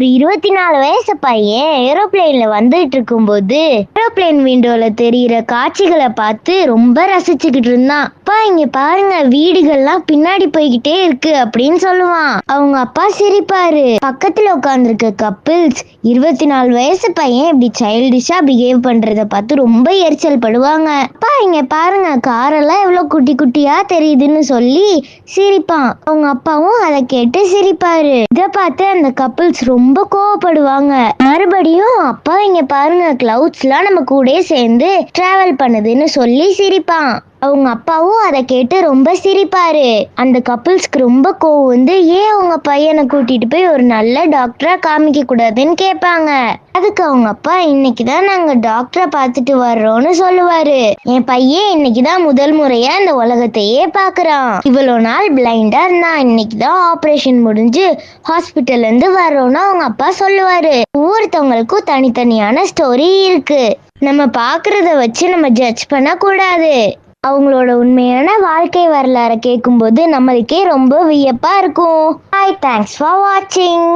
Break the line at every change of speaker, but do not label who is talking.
ஒரு இருபத்தி நாலு வயசு பையன் ஏரோப்ளேன்ல வந்துட்டு இருக்கும்போது ஏரோப்ளேன் விண்டோல தெரியிற காட்சிகளை பார்த்து ரொம்ப ரசிச்சுக்கிட்டு இருந்தான். அப்பா இங்க பாருங்க வீடுகள்லாம் பின்னாடி போய்கிட்டே இருக்கு அப்படின்னு சொல்லுவான். அவங்க அப்பா சிரிப்பாரு. பக்கத்துல உட்காந்துருக்க கப்பிள்ஸ் இருபத்தி நாலு வயசு பையன் இப்படி சைல்டிஷா பிஹேவ் பண்றத பார்த்து ரொம்ப எரிச்சல் படுவாங்க. அப்பா இங்க பாருங்க காரெல்லாம் எவ்வளவு குட்டி குட்டியா தெரியுதுன்னு சொல்லி சிரிப்பான். அவங்க அப்பாவும் அதை கேட்டு சிரிப்பாரு. இத பார்த்து அந்த கப்பிள்ஸ் ரொம்ப ரொம்ப கோவப்படுவாங்க. மறுபடியும் அப்பா இங்க பாருங்க கிளவுட்ஸ்லாம் நம்ம கூட சேர்ந்து டிராவல் பண்ணுதுன்னு சொல்லி சிரிப்பான். அவங்க அப்பாவும் அதை கேட்டு ரொம்ப சிரிப்பாரு. அந்த கப்பிள்ஸ்க்கு ரொம்ப கோவம் வந்து ஏன் அவங்க பையனை கூட்டிட்டு போய் ஒரு நல்ல டாக்டரா காமிக்க கூடாதுன்னு கேட்பாங்க? அதுக்கு அவங்க அப்பா இன்னைக்கு தான் நாங்க டாக்டரை பார்த்துட்டு வர்றோம்னு சொல்லுவாரு. என் பையன் இன்னைக்கு தான் முதல் முறையா இந்த உலகத்தையே பாக்குறான் இவ்வளோ நாள் பிளைண்டா இருந்தான் இன்னைக்கு தான் ஆப்ரேஷன் முடிஞ்சு ஹாஸ்பிட்டல்ல இருந்து வர்றோம்னு அவங்க அப்பா சொல்லுவாரு. ஒவ்வொருத்தவங்களுக்கும் தனித்தனியான ஸ்டோரி இருக்கு. நம்ம பாக்குறத வச்சு நம்ம ஜட்ஜ் பண்ண கூடாது அவங்களோட உண்மையான வாழ்க்கை வரலாறை கேட்கும்போது நம்மளுக்கே ரொம்ப வியப்பா இருக்கும். ஹாய் தேங்க்ஸ் ஃபார் வாட்சிங்